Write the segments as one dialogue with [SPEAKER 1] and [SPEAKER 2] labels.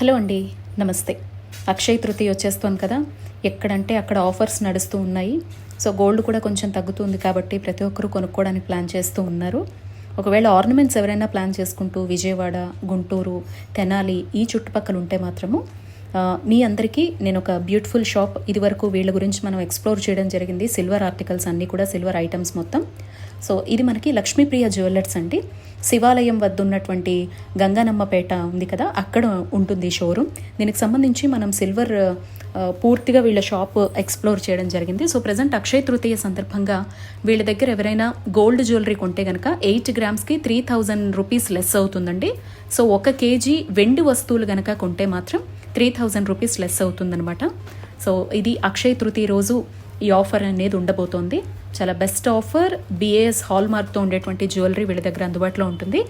[SPEAKER 1] Hello అండి నమస్తే. అక్షయ్ తృతీయ వచ్చేస్తోంది కదా? ఎక్కడంటే అక్కడ ఆఫర్స్ నడుస్తూ ఉన్నాయి. సో గోల్డ్ కూడా కొంచెం తగ్గుతుంది కాబట్టి ప్రతి ఒక్కరూ కొనుక్కోవడానికి ప్లాన్ చేస్తూ ఉన్నారు. ఒకవేళ ఆర్నమెంట్స్ ఎవరైనా ప్లాన్ చేసుకుంటూ విజయవాడ గుంటూరు తెనాలి ఈ చుట్టుపక్కల ఉంటే మాత్రము మీ అందరికీ నేను ఒక బ్యూటిఫుల్ షాప్ ఇదివరకు వీళ్ళ గురించి మనం ఎక్స్ప్లోర్ చేయడం జరిగింది. సిల్వర్ ఆర్టికల్స్ అన్నీ కూడా సిల్వర్ ఐటమ్స్ మొత్తం సో ఇది మనకి లక్ష్మీప్రియ జ్యువెలర్స్ అండి. శివాలయం వద్ద ఉన్నటువంటి గంగానమ్మపేట ఉంది కదా అక్కడ ఉంటుంది షోరూమ్ దీనికి సంబంధించి మనం సిల్వర్ పూర్తిగా వీళ్ళ షాప్ ఎక్స్ప్లోర్ చేయడం జరిగింది. సో ప్రజెంట్ అక్షయ తృతీయ సందర్భంగా వీళ్ళ దగ్గర ఎవరైనా గోల్డ్ జ్యువెలరీ కొంటే కనుక ఎయిట్ గ్రామ్స్కి త్రీ థౌజండ్ రూపీస్ లెస్ అవుతుందండి. సో ఒక కేజీ వెండి వస్తువులు కనుక కొంటే మాత్రం త్రీ థౌజండ్ రూపీస్ లెస్ అవుతుందనమాట సో ఇది అక్షయ తృతీయ రోజు ఈ ఆఫర్ అనేది ఉండబోతోంది. చాలా బెస్ట్ ఆఫర్ బిఏఎస్ హాల్ మార్క్తో ఉండేటువంటి జ్యువెలరీ వీళ్ళ దగ్గర అందుబాటులో ఉంటుంది.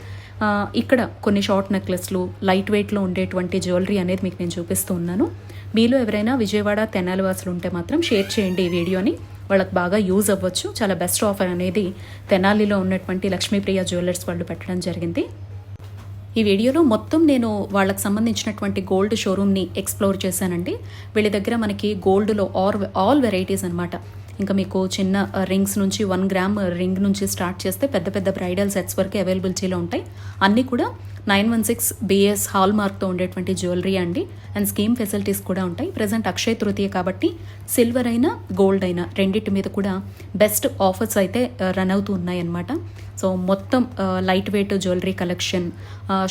[SPEAKER 1] ఇక్కడ కొన్ని షార్ట్ నెక్లెస్లు లైట్ వెయిట్లో ఉండేటువంటి జ్యువెలరీ అనేది మీకు నేను చూపిస్తూ ఉన్నాను. మీలో ఎవరైనా విజయవాడ తెనాలి వాసులు ఉంటే మాత్రం షేర్ చేయండి ఈ వీడియోని. వాళ్ళకి బాగా యూజ్ అవ్వచ్చు. చాలా బెస్ట్ ఆఫర్ అనేది తెనాలిలో ఉన్నటువంటి లక్ష్మీప్రియ జ్యువెలర్స్ వాళ్ళు పెట్టడం జరిగింది. ఈ వీడియోలో మొత్తం నేను వాళ్ళకి సంబంధించినటువంటి గోల్డ్ షోరూమ్ని ఎక్స్ప్లోర్ చేశానండి. వీళ్ళ దగ్గర మనకి గోల్డ్లో ఆర్ ఆల్ వెరైటీస్ అనమాట ఇంకా మీకు చిన్న రింగ్స్ నుంచి వన్ గ్రామ్ రింగ్ నుంచి స్టార్ట్ చేస్తే పెద్ద పెద్ద బ్రైడల్ సెట్స్ వరకు అవైలబిలిటీలో ఉంటాయి. అన్నీ కూడా nine one six BS hall మార్క్తో ఉండేటువంటి జ్యువెలరీ అండి. అండ్ స్కీమ్ ఫెసిలిటీస్ కూడా ఉంటాయి. ప్రజెంట్ అక్షయ తృతీయ కాబట్టి సిల్వర్ అయినా గోల్డ్ అయినా రెండింటి మీద కూడా బెస్ట్ ఆఫర్స్ అయితే రన్ అవుతూ ఉన్నాయన్నమాట. సో మొత్తం లైట్ వెయిట్ జ్యువెలరీ కలెక్షన్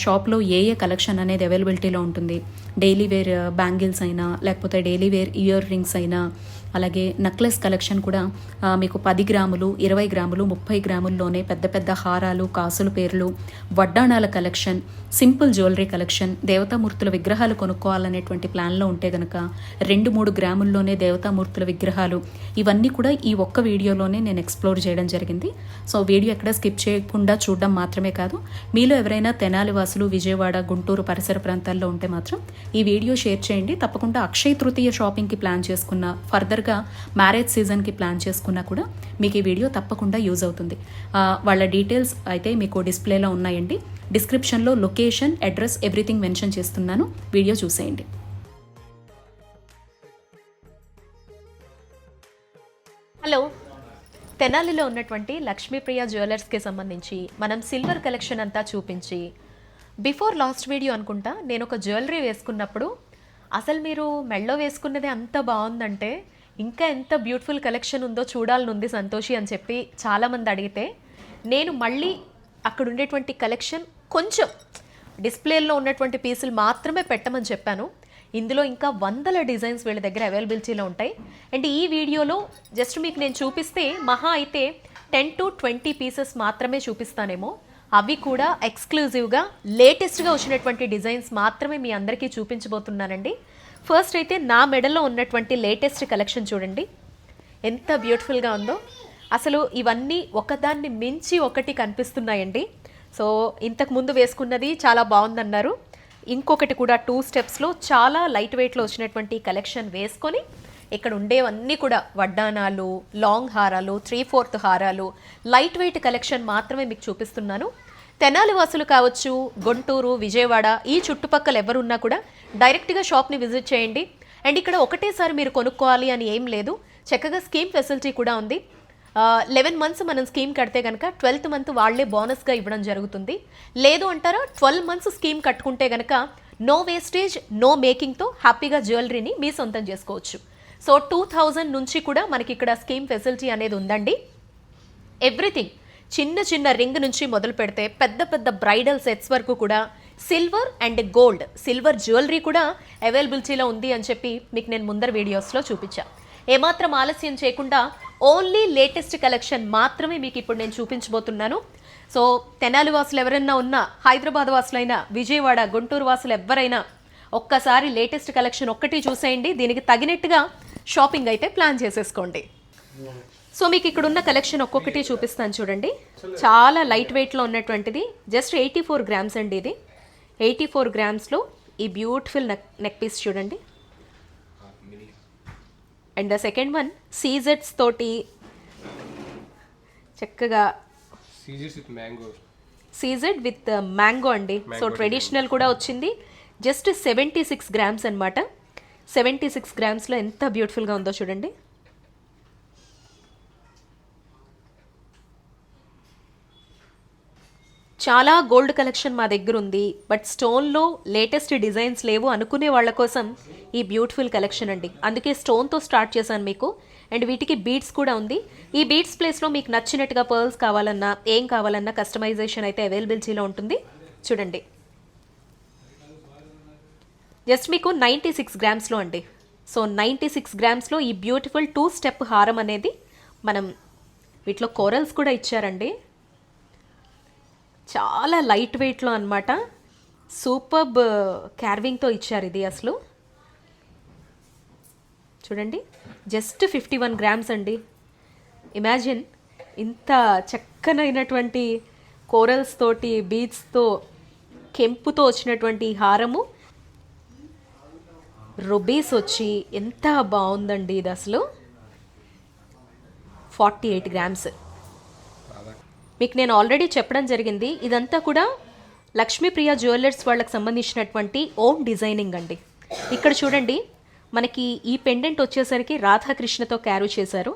[SPEAKER 1] షాప్లో ఏ ఏ కలెక్షన్ అనేది అవైలబిలిటీలో ఉంటుంది. డైలీ వేర్ బ్యాంగిల్స్ అయినా లేకపోతే డైలీ వేర్ ఇయర్ రింగ్స్ అయినా అలాగే నెక్లెస్ కలెక్షన్ కూడా మీకు పది గ్రాములు ఇరవై గ్రాములు ముప్పై గ్రాముల్లోనే పెద్ద పెద్ద హారాలు కాసుల పేర్లు వడ్డాణాల కలెక్షన్ సింపుల్ జ్యువెలరీ కలెక్షన్ దేవతామూర్తుల విగ్రహాలు కొనుక్కోవాలనేటువంటి ప్లాన్లో ఉంటే గనక రెండు మూడు గ్రాముల్లోనే దేవతామూర్తుల విగ్రహాలు ఇవన్నీ కూడా ఈ ఒక్క వీడియోలోనే నేను ఎక్స్ప్లోర్ చేయడం జరిగింది. సో వీడియో ఎక్కడ స్కిప్ చేయకుండా చూడడం మాత్రమే కాదు మీలో ఎవరైనా తెనాలి వాసులు విజయవాడ గుంటూరు పరిసర ప్రాంతాల్లో ఉంటే మాత్రం ఈ వీడియో షేర్ చేయండి. తప్పకుండా అక్షయ తృతీయ షాపింగ్కి ప్లాన్ చేసుకున్న ఫర్దర్ ఫర్దర్గా మ్యారేజ్ సీజన్కి ప్లాన్ చేసుకున్నా కూడా మీకు ఈ వీడియో తప్పకుండా యూజ్ అవుతుంది. వాళ్ళ డీటెయిల్స్ అయితే మీకు డిస్ప్లేలో ఉన్నాయండి. డిస్క్రిప్షన్లో లొకేషన్ అడ్రస్ ఎవ్రీథింగ్ మెన్షన్ చేస్తున్నాను. వీడియో చూసేయండి. హలో. తెనాలిలో ఉన్నటువంటి లక్ష్మీప్రియ జ్యువెలర్స్కి సంబంధించి మనం సిల్వర్ కలెక్షన్ అంతా చూపించి బిఫోర్ లాస్ట్ వీడియో అనుకుంటా నేను ఒక జ్యువెలరీ వేసుకున్నప్పుడు అసలు మీరు మెళ్ళో వేసుకున్నదే అంత బాగుందంటే ఇంకా ఎంత బ్యూటిఫుల్ కలెక్షన్ ఉందో చూడాలనుంది సంతోషి అని చెప్పి చాలామంది అడిగితే నేను మళ్ళీ అక్కడ ఉండేటువంటి కలెక్షన్ కొంచెం డిస్ప్లేలో ఉన్నటువంటి పీసులు మాత్రమే పెట్టమని చెప్పాను. ఇందులో ఇంకా వందల డిజైన్స్ వీళ్ళ దగ్గర అవైలబిలిటీలో ఉంటాయి. అండ్ ఈ వీడియోలో జస్ట్ మీకు నేను చూపిస్తే మహా అయితే టెన్ టు ట్వంటీ పీసెస్ మాత్రమే చూపిస్తానేమో. అవి కూడా ఎక్స్క్లూజివ్గా లేటెస్ట్గా వచ్చినటువంటి డిజైన్స్ మాత్రమే మీ అందరికీ చూపించబోతున్నానండి. ఫస్ట్ అయితే నా మెడలో ఉన్నటువంటి లేటెస్ట్ కలెక్షన్ చూడండి. ఎంత బ్యూటిఫుల్గా ఉందో. అసలు ఇవన్నీ ఒకదాన్ని మించి ఒకటి కనిపిస్తున్నాయండి. సో ఇంతకు ముందు వేసుకున్నది చాలా బాగుందన్నారు. ఇంకొకటి కూడా టూ స్టెప్స్లో చాలా లైట్ వెయిట్లో వచ్చినటువంటి కలెక్షన్ వేసుకొని ఇక్కడ ఉండేవన్నీ కూడా వడ్డానాలు లాంగ్ హారాలు త్రీ ఫోర్త్ హారాలు లైట్ వెయిట్ కలెక్షన్ మాత్రమే మీకు చూపిస్తున్నాను. తెనాలి వాసులు కావచ్చు గుంటూరు విజయవాడ ఈ చుట్టుపక్కల ఎవరున్నా కూడా డైరెక్ట్గా షాప్ని విజిట్ చేయండి. అండ్ ఇక్కడ ఒకటేసారి మీరు కొనుక్కోవాలి అని ఏం లేదు. చక్కగా స్కీమ్ ఫెసిలిటీ కూడా ఉంది. లెవెన్ మంత్స్ మనం స్కీమ్ కడితే కనుక ట్వెల్త్ మంత్ వాళ్ళే బోనస్గా ఇవ్వడం జరుగుతుంది. లేదు అంటారా ట్వెల్వ్ మంత్స్ స్కీమ్ కట్టుకుంటే కనుక నో వేస్టేజ్ నో మేకింగ్తో హ్యాపీగా జ్యువెలరీని మీ సొంతం చేసుకోవచ్చు. సో టూ థౌజండ్ నుంచి కూడా మనకి ఇక్కడ స్కీమ్ ఫెసిలిటీ అనేది ఉందండి. ఎవ్రీథింగ్ చిన్న చిన్న రింగ్ నుంచి మొదలు పెడితే పెద్ద పెద్ద బ్రైడల్ సెట్స్ వరకు కూడా silver and gold silver jewellery కూడా అవైలబిలిటీలో ఉంది అని చెప్పి మీకు నేను ముందర వీడియోస్లో చూపించా. ఏమాత్రం ఆలస్యం చేయకుండా ఓన్లీ లేటెస్ట్ కలెక్షన్ మాత్రమే మీకు ఇప్పుడు నేను చూపించబోతున్నాను. సో తెనాలి వాసులు ఎవరైనా ఉన్నా హైదరాబాద్ వాసులైనా విజయవాడ గుంటూరు వాసులు ఎవరైనా ఒక్కసారి లేటెస్ట్ కలెక్షన్ ఒక్కటి చూసేయండి. దీనికి తగినట్టుగా షాపింగ్ అయితే ప్లాన్ చేసేసుకోండి. Hmm. సో మీకు ఇక్కడ ఉన్న కలెక్షన్ ఒక్కొక్కటి చూపిస్తాను చూడండి. చాలా లైట్ వెయిట్లో ఉన్నటువంటిది. జస్ట్ ఎయిటీ ఫోర్ గ్రామ్స్ అండి ఇది. ఎయిటీ ఫోర్ గ్రామ్స్లో ఈ బ్యూటిఫుల్ నెక్ నెక్ పీస్ చూడండి. అండ్ ద సెకండ్ వన్ సీజెట్స్ తోటి చక్కగా సీజెడ్ విత్ మ్యాంగో అండి. సో ట్రెడిషనల్ కూడా వచ్చింది.
[SPEAKER 2] జస్ట్ సెవెంటీ సిక్స్ గ్రామ్స్ అనమాట సెవెంటీ సిక్స్ గ్రామ్స్లో ఎంత బ్యూటిఫుల్గా ఉందో చూడండి. చాలా గోల్డ్ కలెక్షన్ మా దగ్గర ఉంది బట్ స్టోన్లో లేటెస్ట్ డిజైన్స్ లేవు అనుకునే వాళ్ళ కోసం ఈ బ్యూటిఫుల్ కలెక్షన్ అండి. అందుకే స్టోన్తో స్టార్ట్ చేశాను మీకు. అండ్ వీటికి బీడ్స్ కూడా ఉంది. ఈ బీడ్స్ ప్లేస్లో మీకు నచ్చినట్టుగా పర్ల్స్ కావాలన్నా ఏం కావాలన్నా కస్టమైజేషన్ అయితే అవైలబిలిటీలో ఉంటుంది. చూడండి. జస్ట్ మీకు నైంటీ సిక్స్ గ్రామ్స్లో అండి. సో నైంటీ సిక్స్ గ్రామ్స్లో ఈ బ్యూటిఫుల్ టూ స్టెప్ హారం అనేది మనం వీటిలో కోరల్స్ కూడా ఇచ్చారండి. చాలా లైట్ వెయిట్లో అనమాట సూపర్బ్ క్యార్వింగ్తో ఇచ్చారు ఇది అసలు. చూడండి జస్ట్ ఫిఫ్టీ వన్ గ్రామ్స్ అండి. ఇమాజిన్ ఇంత చక్కనైనటువంటి కోరల్స్ తోటి బీడ్స్తో కెంపుతో వచ్చినటువంటి హారము. రుబీస్ వచ్చి ఎంత బాగుందండి ఇది అసలు. ఫార్టీ ఎయిట్ గ్రామ్స్ మీకు నేను ఆల్రెడీ చెప్పడం జరిగింది. ఇదంతా కూడా లక్ష్మీప్రియ జ్యువెలర్స్ వాళ్ళకి సంబంధించినటువంటి ఓన్ డిజైనింగ్ అండి. ఇక్కడ చూడండి మనకి ఈ పెండెంట్ వచ్చేసరికి రాధాకృష్ణతో క్యారీ చేశారు.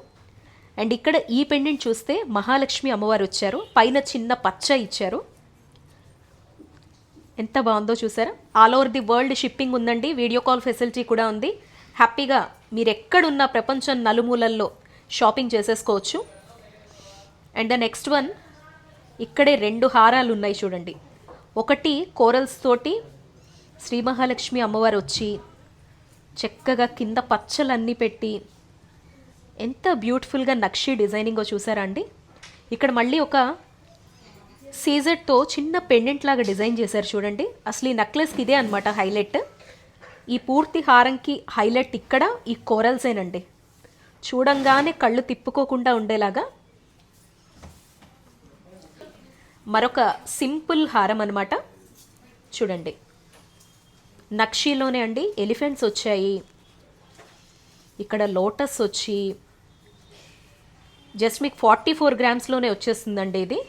[SPEAKER 2] అండ్ ఇక్కడ ఈ పెండెంట్ చూస్తే మహాలక్ష్మి అమ్మవారు వచ్చారు. పైన చిన్న పచ్చ ఇచ్చారు. ఎంత బాగుందో చూసారా? All over the world shipping ఉందండి. వీడియో కాల్ ఫెసిలిటీ కూడా ఉంది. హ్యాపీగా మీరు ఎక్కడున్న ప్రపంచం నలుమూలల్లో షాపింగ్ చేసేసుకోవచ్చు. అండ్ ద నెక్స్ట్ వన్ ఇక్కడే రెండు హారాలు ఉన్నాయి చూడండి. ఒకటి కోరల్స్ తోటి శ్రీ మహాలక్ష్మి అమ్మవారు వచ్చి చక్కగా కింద పచ్చలన్నీ పెట్టి ఎంత బ్యూటిఫుల్గా నక్షి డిజైనింగో చూసారా అండి? ఇక్కడ మళ్ళీ ఒక సీజర్తో చిన్న పెండెంట్ లాగా డిజైన్ చేశారు చూడండి. అసలు ఈ నెక్లెస్కి ఇదే అనమాట హైలైట్. ఈ పూర్తి హారంకి హైలైట్ ఇక్కడ ఈ కోరల్సేనండి. చూడంగానే కళ్ళు తిప్పుకోకుండా ఉండేలాగా మరొక సింపుల్ హారం అనమాట చూడండి. నక్షీలోనే అండి ఎలిఫెంట్స్ వచ్చాయి. ఇక్కడ లోటస్ వచ్చి జస్ట్ మీకు ఫార్టీ ఫోర్ గ్రామ్స్లోనే వచ్చేస్తుందండి ఇది.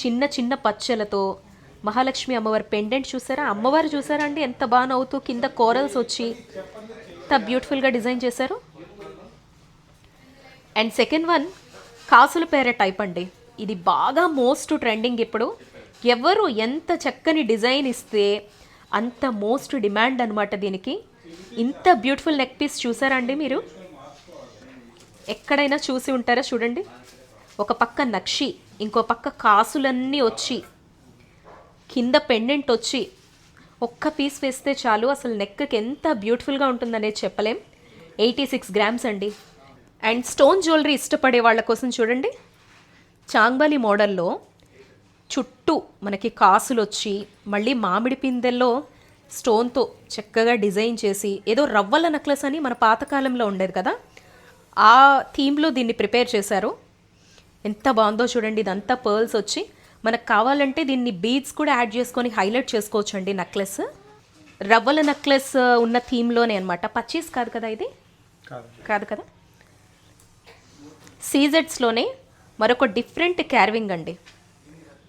[SPEAKER 2] చిన్న చిన్న పచ్చలతో మహాలక్ష్మి అమ్మవారి పెండెంట్ చూసారా? అమ్మవారు చూసారా అండి? ఎంత బాగా నవ్వుతూ కింద కోరల్స్ వచ్చి ఎంత బ్యూటిఫుల్గా డిజైన్ చేశారు. అండ్ సెకండ్ వన్ కాసుల పేర టైప్ అండి. ఇది బాగా మోస్ట్ ట్రెండింగ్ ఇప్పుడు. ఎవరు ఎంత చక్కని డిజైన్ ఇస్తే అంత మోస్ట్ డిమాండ్ అనమాట దీనికి. ఇంత బ్యూటిఫుల్ నెక్ పీస్ చూసారా అండి మీరు? ఎక్కడైనా చూసి ఉంటారా చూడండి. ఒక పక్క నక్షి ఇంకో పక్క కాసులన్నీ వచ్చి కింద పెండెంట్ వచ్చి ఒక్క పీస్ వేస్తే చాలు. అసలు నెక్కి ఎంత బ్యూటిఫుల్గా ఉంటుందనేది చెప్పలేం. ఎయిటీ సిక్స్ గ్రామ్స్ అండి. అండ్ స్టోన్ జ్యువెలరీ ఇష్టపడే వాళ్ళ కోసం చూడండి. చాంగ్బాలి మోడల్లో చుట్టూ మనకి కాసులు వచ్చి మళ్ళీ మామిడి పిందెల్లో స్టోన్తో చక్కగా డిజైన్ చేసి ఏదో రవ్వల నెక్లెస్ అని మన పాతకాలంలో ఉండేది కదా? ఆ థీమ్లో దీన్ని ప్రిపేర్ చేశారు. ఎంత బాగుందో చూడండి ఇదంతా పర్ల్స్ వచ్చి మనకు కావాలంటే దీన్ని బీడ్స్ కూడా యాడ్ చేసుకొని హైలైట్ చేసుకోవచ్చు అండి నెక్లెస్. రవ్వల నెక్లెస్ ఉన్న థీమ్లోనే అనమాట పచ్చీస్ కాదు కదా ఇది? కాదు కదా? సీజెడ్స్లోనే మరొక డిఫరెంట్ క్యార్వింగ్ అండి.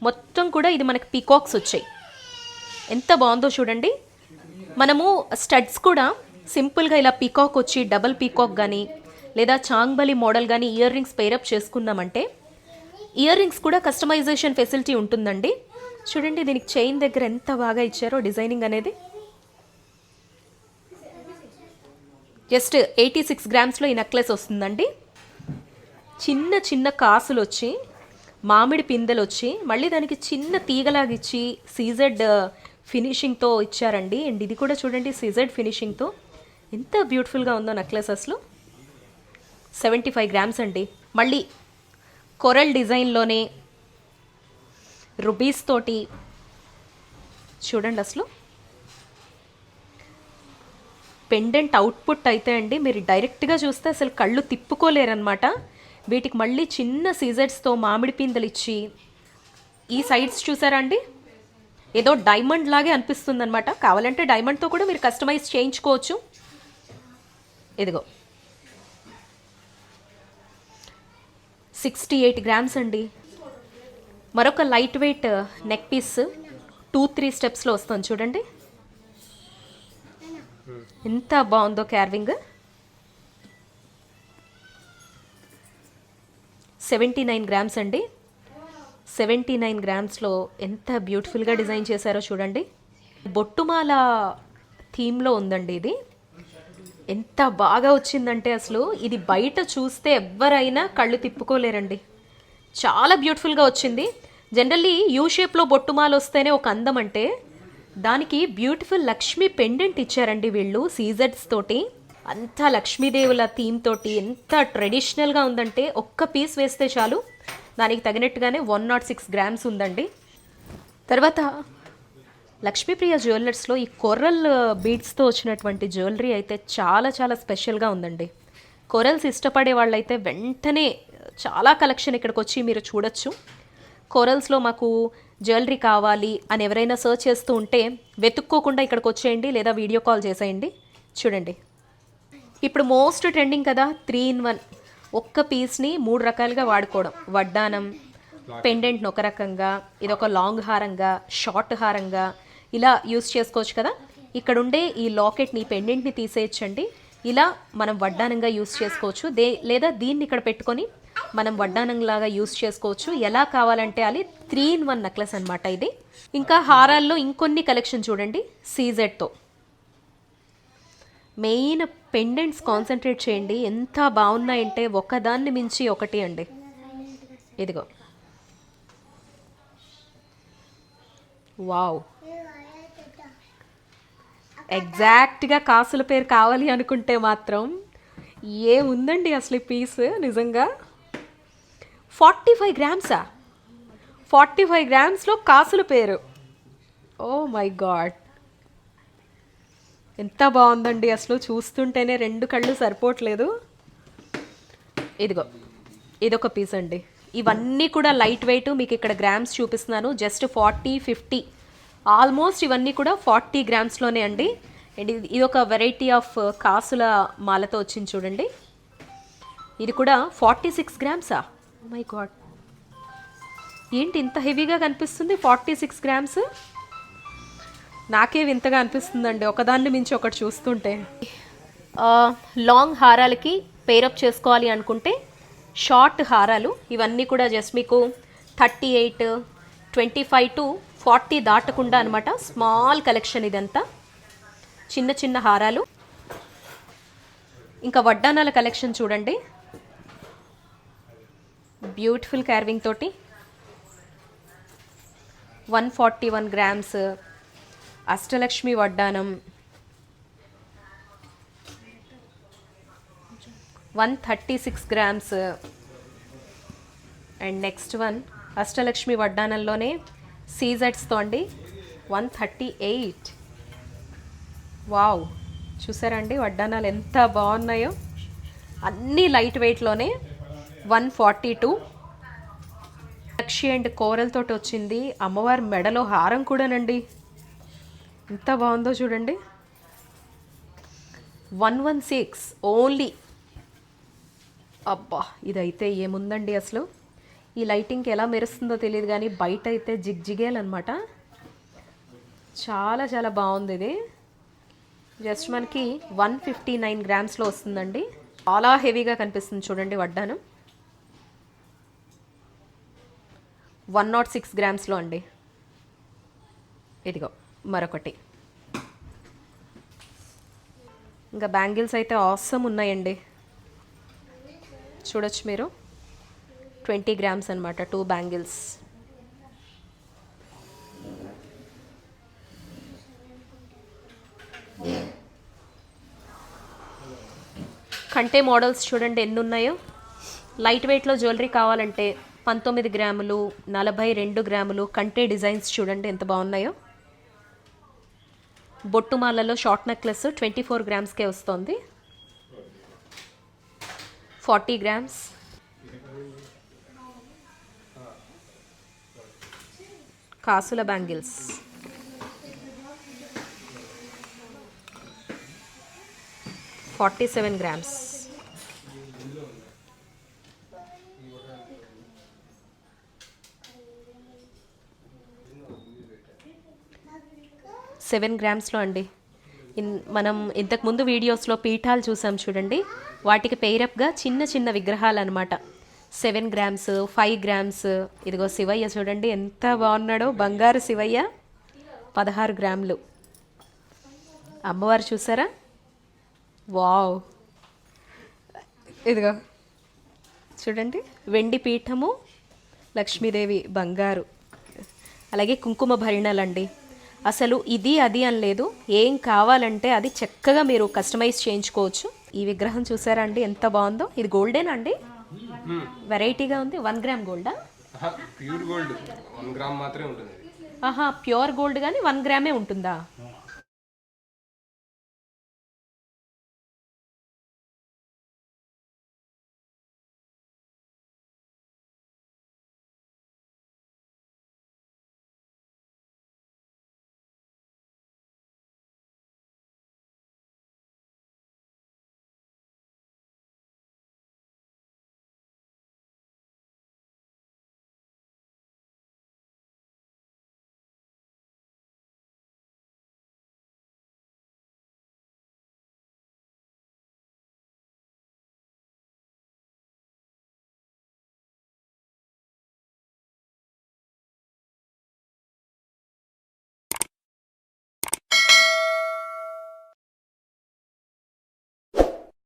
[SPEAKER 2] మొత్తం కూడా ఇది మనకి పీకాక్స్ వచ్చాయి. ఎంత బాగుందో చూడండి. మనము స్టడ్స్ కూడా సింపుల్గా ఇలా పీకాక్ వచ్చి డబల్ పీకాక్ కానీ లేదా చాంగ్బలి మోడల్ కానీ ఇయర్ రింగ్స్ పేరప్ చేసుకున్నామంటే ఇయర్ రింగ్స్ కూడా కస్టమైజేషన్ ఫెసిలిటీ ఉంటుందండి. చూడండి దీనికి చైన్ దగ్గర ఎంత బాగా ఇచ్చారో డిజైనింగ్ అనేది. జస్ట్ ఎయిటీ సిక్స్ గ్రామ్స్లో ఈ నెక్లెస్ వస్తుందండి. చిన్న చిన్న కాసులు వచ్చి మామిడి పిందెలు వచ్చి మళ్ళీ దానికి చిన్న తీగలాగిచ్చి సీజెడ్ ఫినిషింగ్తో ఇచ్చారండి. అండ్ ఇది కూడా చూడండి సీజెడ్ ఫినిషింగ్తో. ఎంత బ్యూటిఫుల్గా ఉందో నెక్లెస్ అసలు. సెవెంటీ ఫైవ్ గ్రామ్స్ అండి. మళ్ళీ కొరల్ డిజైన్లోనే రుబీస్ తోటి చూడండి అసలు. పెండెంట్ అవుట్పుట్ అయితే అండి మీరు డైరెక్ట్గా చూస్తే అసలు కళ్ళు తిప్పుకోలేరనమాట వీటికి మళ్ళీ చిన్న సీజర్స్తో మామిడి పిందెలు ఇచ్చి ఈ సైడ్స్ చూసారా అండి? ఏదో డైమండ్ లాగే అనిపిస్తుంది అనమాట కావాలంటే డైమండ్తో కూడా మీరు కస్టమైజ్ చేయించుకోవచ్చు. ఇదిగో. సిక్స్టీ ఎయిట్ గ్రామ్స్ అండి. మరొక light weight neck piece two three స్టెప్స్లో వస్తుంది చూడండి. ఎంత బాగుందో క్యార్వింగ్ సెవెంటీ నైన్ గ్రామ్స్ అండి. సెవెంటీ నైన్ గ్రామ్స్లో ఎంత బ్యూటిఫుల్గా డిజైన్ చేశారో చూడండి. బొట్టుమాల థీమ్లో ఉందండి ఇది. ఎంత బాగా వచ్చిందంటే అసలు ఇది బయట చూస్తే ఎవరైనా కళ్ళు తిప్పుకోలేరండి. చాలా బ్యూటిఫుల్గా వచ్చింది. జనరల్లీ యూ షేప్లో బొట్టుమాల వస్తేనే ఒక అందం అంటే దానికి బ్యూటిఫుల్ లక్ష్మీ పెండెంట్ ఇచ్చారండి వీళ్ళు సీజర్స్ తోటి. అంతా లక్ష్మీదేవుల థీమ్ తోటి ఎంత ట్రెడిషనల్గా ఉందంటే ఒక్క పీస్ వేస్తే చాలు. దానికి తగినట్టుగానే వన్ నాట్ సిక్స్ గ్రామ్స్ ఉందండి. తర్వాత లక్ష్మీప్రియ జ్యువెలర్స్లో ఈ కొర్రల్ బీడ్స్తో వచ్చినటువంటి జ్యువెలరీ అయితే చాలా చాలా స్పెషల్గా ఉందండి. కొరల్స్ ఇష్టపడే వాళ్ళైతే వెంటనే చాలా కలెక్షన్ ఇక్కడికి వచ్చి మీరు చూడొచ్చు. కొరల్స్లో మాకు జ్యువెలరీ కావాలి అని ఎవరైనా సర్చ్ చేస్తూ ఉంటే వెతుక్కోకుండా ఇక్కడికి వచ్చేయండి లేదా వీడియో కాల్ చేసేయండి. చూడండి. ఇప్పుడు మోస్ట్ ట్రెండింగ్ కదా త్రీ ఇన్ వన్. ఒక్క పీస్ని మూడు రకాలుగా వాడుకోవడం. వడ్డానం పెండెంట్ని ఒక రకంగా ఇదొక లాంగ్ హారంగా షార్ట్ హారంగా ఇలా యూస్ చేసుకోవచ్చు కదా. ఇక్కడ ఉండే ఈ లాకెట్ని పెండెంట్ని తీసేయచ్చండి. ఇలా మనం వడ్డానంగా యూస్ చేసుకోవచ్చు. దే లేదా దీన్ని ఇక్కడ పెట్టుకొని మనం వడ్డానంలాగా యూస్ చేసుకోవచ్చు. ఎలా కావాలంటే అది త్రీ ఇన్ వన్ నెక్లెస్ అనమాట ఇది. ఇంకా హారాల్లో ఇంకొన్ని కలెక్షన్ చూడండి. సీజెడ్తో. మెయిన్ పెండెంట్స్ కాన్సన్ట్రేట్ చేయండి. ఎంత బాగున్నాయంటే ఒకదాన్ని మించి ఒకటి అండి. ఇదిగో. వావ్. ఎగ్జాక్ట్గా కాసుల పేరు కావాలి అనుకుంటే మాత్రం ఏముందండి అసలు ఈ పీస్ నిజంగా? ఫార్టీ ఫైవ్ గ్రామ్సా? ఫార్టీ ఫైవ్ గ్రామ్స్లో కాసుల పేరు. Oh my God. ఎంత బాగుందండి అసలు చూస్తుంటేనే రెండు కళ్ళు సరిపోవట్లేదు. ఇదిగో ఇదొక పీస్ అండి. ఇవన్నీ కూడా లైట్ వెయిట్ మీకు ఇక్కడ గ్రామ్స్ చూపిస్తున్నాను. జస్ట్ ఫార్టీ ఫిఫ్టీ ఆల్మోస్ట్ ఇవన్నీ కూడా ఫార్టీ గ్రామ్స్లోనే అండి. అండ్ ఇది ఇది ఒక వెరైటీ ఆఫ్ uh, కాసుల మాలతో వచ్చింది చూడండి. ఇది కూడా ఫార్టీ సిక్స్ గ్రామ్సా మై గాడ్ ఏంటి ఇంత హెవీగా కనిపిస్తుంది ఫార్టీ సిక్స్ గ్రామ్స్ నాకే వింతగా అనిపిస్తుందండి ఒకదాన్ని మించి ఒకటి చూస్తుంటే. లాంగ్ హారాలకి పేరప్ చేసుకోవాలి అనుకుంటే షార్ట్ హారాలు ఇవన్నీ కూడా జస్ట్ మీకు thirty eight twenty five to forty దాటకుండా అనమాట స్మాల్ కలెక్షన్ ఇదంతా. చిన్న చిన్న హారాలు. ఇంకా వడ్డానాల కలెక్షన్ చూడండి. బ్యూటిఫుల్ క్యార్వింగ్ తోటి. One forty one grams Ashtalakshmi వడ్డానం. One thirty six grams and next one Ashtalakshmi వడ్డానంలోనే సీజెట్స్తో అండి వన్ థర్టీ ఎయిట్ వావ్ చూసారండి వడ్డానాలు ఎంత బాగున్నాయో? అన్నీ లైట్ వెయిట్లోనే వన్ ఫార్టీ టూ లక్షి అండ్ కోరలతోటి వచ్చింది. అమ్మవారి మెడలో హారం కూడానండి. ఎంత బాగుందో చూడండి. One one six only. అబ్బా ఇదైతే ఏముందండి అసలు? ఈ లైటింగ్కి ఎలా మెరుస్తుందో తెలియదు కానీ బయట అయితే జిగ్జిగేలన్నమాట. చాలా చాలా బాగుంది ఇది జస్ట్ మనకి వన్ ఫిఫ్టీ నైన్ గ్రామ్స్లో వస్తుందండి. చాలా హెవీగా కనిపిస్తుంది చూడండి వడ్డానం. వన్ నాట్ సిక్స్ గ్రామ్స్లో అండి. ఇదిగో. మరొకటి. ఇంకా బ్యాంగిల్స్ అయితే ఆసమ్ ఉన్నాయండి. చూడొచ్చు మీరు. ట్వంటీ గ్రామ్స్ అనమాట టూ బ్యాంగిల్స్. కంటే మోడల్స్ చూడండి ఎన్ని ఉన్నాయో లైట్ వెయిట్లో జ్యువెలరీ కావాలంటే పంతొమ్మిది గ్రాములు నలభై రెండు గ్రాములు కంటే డిజైన్స్ చూడండి ఎంత బాగున్నాయో. బొట్టుమాలలో షార్ట్ నెక్లెస్ ట్వంటీ ఫోర్ గ్రామ్స్కే వస్తుంది. Forty grams. కాసుల bangles. Forty seven grams. Seven గ్రామ్స్లో అండి. ఇన్ మనం ఇంతకుముందు వీడియోస్లో పీఠాలు చూసాం చూడండి. వాటికి పేరప్గా చిన్న చిన్న విగ్రహాలు అనమాట సెవెన్ గ్రామ్స్ ఫైవ్ గ్రామ్స్ ఇదిగో శివయ్య చూడండి ఎంత బాగున్నాడో. బంగారు శివయ్య పదహారు గ్రాములు. అమ్మవారు చూసారా? వావ్. ఇదిగో చూడండి. వెండి పీఠము లక్ష్మీదేవి బంగారు. అలాగే కుంకుమ భరిణలండి. అసలు ఇది అది అని లేదు. ఏం కావాలంటే అది చక్కగా మీరు కస్టమైజ్ చేయించుకోవచ్చు. ఈ విగ్రహం చూసారా అండి? ఎంత బాగుందో. ఇది గోల్డేనా అండి? వెరైటీగా ఉంది. One gram గోల్డా?
[SPEAKER 3] Pure gold. One gram మాత్రమే ఉంటుంది.
[SPEAKER 2] ఆహా ప్యూర్ గోల్డ్ కానీ వన్ గ్రామే ఉంటుందా?